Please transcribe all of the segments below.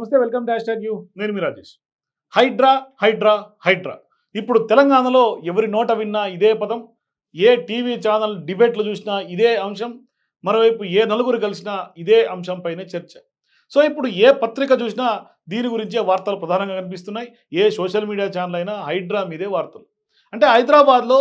నమస్తే welcome dash hash you. నేను మీ రాజేష్. హైడ్రా హైడ్రా హైడ్రా. ఇప్పుడు తెలంగాణలో ఎవరి నోట విన్నా ఇదే పదం ఏ టీవీ ఛానల్ డిబేట్లు చూసినా ఇదే అంశం మరోవైపు ఏ నలుగురు కలిసినా ఇదే అంశంపైనే చర్చ. సో ఇప్పుడు ఏ పత్రిక చూసినా దీని గురించే వార్తలు ప్రధానంగా కనిపిస్తున్నాయి ఏ సోషల్ మీడియా ఛానల్ అయినా హైడ్రా మీదే వార్తలు. అంటే హైదరాబాద్లో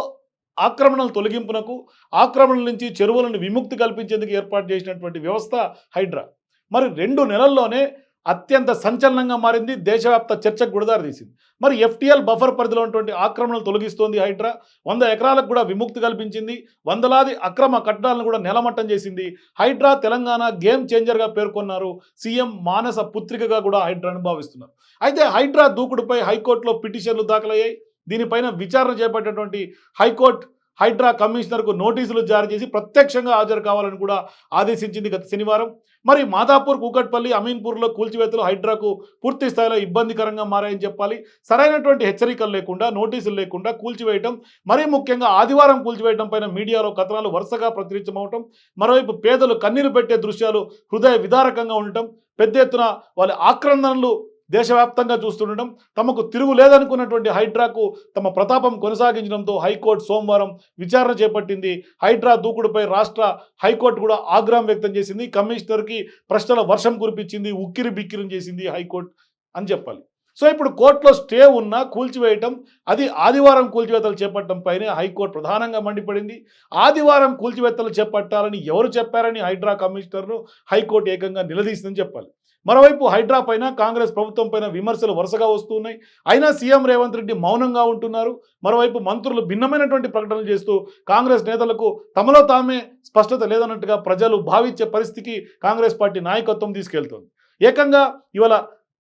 ఆక్రమణల తొలగింపునకు ఆక్రమణల నుంచి చెరువులను విముక్తి కల్పించేందుకు ఏర్పాటు చేసినటువంటి వ్యవస్థ హైడ్రా. మరి రెండు నెలల్లోనే అత్యంత సంచలనంగా మారింది దేశవ్యాప్త చర్చకు గుడిదారి తీసింది. మరి ఎఫ్టీఎల్ బఫర్ పరిధిలో ఉన్నటువంటి ఆక్రమణలు తొలగిస్తోంది హైడ్రా. వంద ఎకరాలకు కూడా విముక్తి కల్పించింది. వందలాది అక్రమ కట్టడాలను కూడా నెలమట్టం చేసింది. హైడ్రా తెలంగాణ గేమ్ చేంజర్గా పేర్కొన్నారు. సీఎం మానస పుత్రికగా కూడా హైడ్రాను భావిస్తున్నారు అయితే హైడ్రా దూకుడుపై హైకోర్టులో పిటిషన్లు దాఖలయ్యాయి. దీనిపైన విచారణ చేపట్టేటువంటి హైకోర్టు హైడ్రా కమిషనర్కు నోటీసులు జారీ చేసి ప్రత్యక్షంగా హాజరు కావాలని కూడా ఆదేశించింది గత శనివారం. మరి మాదాపూర్ కూకట్పల్లి అమీన్పూర్లో కూల్చివేతలు హైడ్రాకు పూర్తి స్థాయిలో ఇబ్బందికరంగా మారాయని చెప్పాలి. సరైనటువంటి హెచ్చరికలు లేకుండా నోటీసులు లేకుండా కూల్చివేయటం మరీ ముఖ్యంగా ఆదివారం కూల్చివేయటం పైన మీడియాలో కథనాలు వరుసగా ప్రచురించమవటం మరోవైపు పేదలు కన్నీరు పెట్టే దృశ్యాలు హృదయ విదారకంగా ఉండటం పెద్ద ఎత్తున వాళ్ళ ఆక్రందనలు దేశవ్యాప్తంగా చూస్తుండటం తమకు తిరుగు లేదనుకున్నటువంటి హైడ్రాకు తమ ప్రతాపం కొనసాగించడంతో హైకోర్టు సోమవారం విచారణ చేపట్టింది. హైడ్రా దూకుడుపై రాష్ట్ర హైకోర్టు కూడా ఆగ్రహం వ్యక్తం చేసింది. కమిషనర్కి ప్రశ్నల వర్షం కురిపించింది ఉక్కిరి బిక్కిరిని చేసింది హైకోర్టు అని చెప్పాలి. సో ఇప్పుడు కోర్టులో స్టే ఉన్నా కూల్చివేయటం అది ఆదివారం కూల్చివేతలు చేపట్టడం పైనే హైకోర్టు ప్రధానంగా మండిపడింది. ఆదివారం కూల్చివేతలు చేపట్టాలని ఎవరు చెప్పారని హైడ్రా కమిషనర్ను హైకోర్టు ఏకంగా నిలదీసిందని చెప్పాలి. మరోవైపు హైడ్రా పైన కాంగ్రెస్ ప్రభుత్వం పైన విమర్శలు వరుసగా వస్తున్నాయి. అయినా సీఎం రేవంత్ రెడ్డి మౌనంగా ఉంటున్నారు. మరోవైపు మంత్రులు భిన్నమైనటువంటి ప్రకటనలు చేస్తూ కాంగ్రెస్ నేతలకు తమలో తామే స్పష్టత లేదన్నట్టుగా ప్రజలు భావించే పరిస్థితికి కాంగ్రెస్ పార్టీ నాయకత్వం తీసుకెళ్తోంది. ఏకంగా ఇవాళ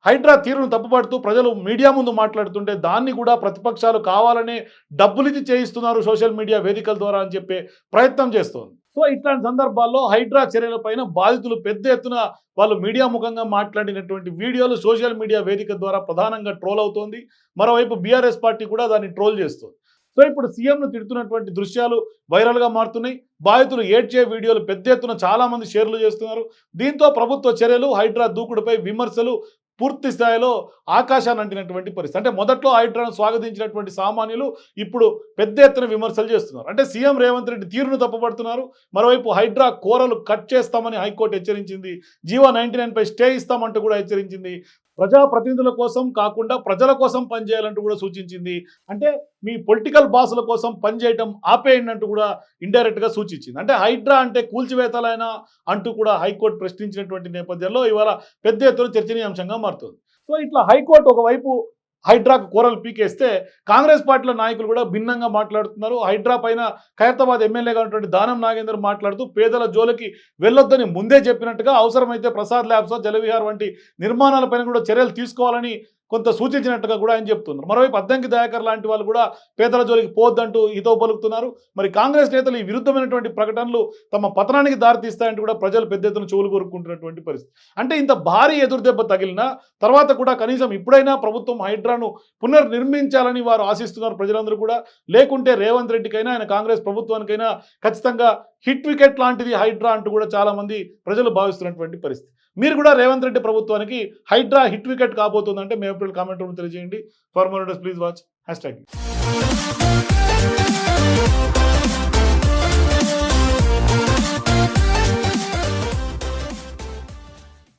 హైడ్రా తీరును తప్పుపడుతూ ప్రజలు మీడియా ముందు మాట్లాడుతుంటే దాన్ని కూడా ప్రతిపక్షాలు కావాలనే డబ్బులిచ్చి చేయిస్తున్నారు సోషల్ మీడియా వేదికల ద్వారా అని చెప్పే ప్రయత్నం చేస్తోంది. సో ఇట్లాంటి సందర్భాల్లో హైడ్రా చర్యలపైన బాధితులు పెద్ద ఎత్తున వాళ్ళు మీడియా ముఖంగా మాట్లాడినటువంటి వీడియోలు సోషల్ మీడియా వేదిక ద్వారా ప్రధానంగా ట్రోల్ అవుతోంది. మరోవైపు బీఆర్ఎస్ పార్టీ కూడా దాన్ని ట్రోల్ చేస్తుంది. సో ఇప్పుడు సీఎంను తిడుతున్నటువంటి దృశ్యాలు వైరల్గా మారుతున్నాయి. బాధితులు ఏడ్చే వీడియోలు పెద్ద ఎత్తున చాలామంది షేర్లు చేస్తున్నారు. దీంతో ప్రభుత్వ చర్యలు హైడ్రా దూకుడుపై విమర్శలు పూర్తి స్థాయిలో ఆకాశాన్ని అంటినటువంటి పరిస్థితి. అంటే మొదట్లో హైడ్రాను స్వాగతించినటువంటి సామాన్యులు ఇప్పుడు పెద్ద ఎత్తున విమర్శలు చేస్తున్నారు. అంటే సీఎం రేవంత్ రెడ్డి తీరును తప్పుపడుతున్నారు. మరోవైపు హైడ్రా కోరలు కట్ చేస్తామని హైకోర్టు హెచ్చరించింది. జీవో నైన్టీ పై స్టే ఇస్తామంటూ కూడా హెచ్చరించింది. ప్రజాప్రతినిధుల కోసం కాకుండా ప్రజల కోసం పనిచేయాలంటూ కూడా సూచించింది. అంటే మీ పొలిటికల్ బాసుల కోసం పనిచేయటం ఆపేయండి అంటూ కూడా ఇండైరెక్ట్గా సూచించింది. అంటే హైడ్రా అంటే కూల్చివేతలైనా అంటూ కూడా హైకోర్టు ప్రశ్నించినటువంటి నేపథ్యంలో ఇవాళ పెద్ద ఎత్తున చర్చనీయాంశంగా మారుతుంది. సో ఇట్లా హైకోర్టు ఒకవైపు హైడ్రాకు కూరలు పీకేస్తే కాంగ్రెస్ పార్టీల నాయకులు కూడా భిన్నంగా మాట్లాడుతున్నారు. హైడ్రా పైన ఖైరతాబాద్ ఎమ్మెల్యేగా ఉన్నటువంటి దానం నాగేందర్ మాట్లాడుతూ పేదల జోలికి వెళ్ళొద్దని ముందే చెప్పినట్టుగా అవసరమైతే ప్రసాద్ ల్యాబ్స్ జలవిహార్ వంటి నిర్మాణాలపైన కూడా చర్యలు తీసుకోవాలని కొంత సూచించినట్టుగా కూడా ఆయన చెప్తున్నారు. మరోవైపు అద్దంకి దయాకర్ లాంటి వాళ్ళు కూడా పేదల జోలికి పోద్దంటూ హితో పలుకుతున్నారు. మరి కాంగ్రెస్ నేతలు ఈ విరుద్ధమైనటువంటి ప్రకటనలు తమ పతనానికి దారితీస్తాయంటూ కూడా ప్రజలు పెద్ద ఎత్తున చెవులు కోరుకుంటున్నటువంటి పరిస్థితి. అంటే ఇంత భారీ ఎదురుదెబ్బ తగిలిన తర్వాత కూడా కనీసం ఇప్పుడైనా ప్రభుత్వం హైడ్రాను పునర్నిర్మించాలని వారు ఆశిస్తున్నారు ప్రజలందరూ కూడా. లేకుంటే రేవంత్ రెడ్డికైనా ఆయన కాంగ్రెస్ ప్రభుత్వానికైనా ఖచ్చితంగా హిట్ వికెట్ లాంటిది హైడ్రా అంటూ కూడా చాలామంది ప్రజలు భావిస్తున్నటువంటి పరిస్థితి. మీరు కూడా రేవంత్ రెడ్డి ప్రభుత్వానికి హైడ్రా హిట్ వికెట్ కాబోతుందంటే మేము ఇప్పుడు కామెంట్ రూమ్ తెలియజేయండి. For more please watch hashtag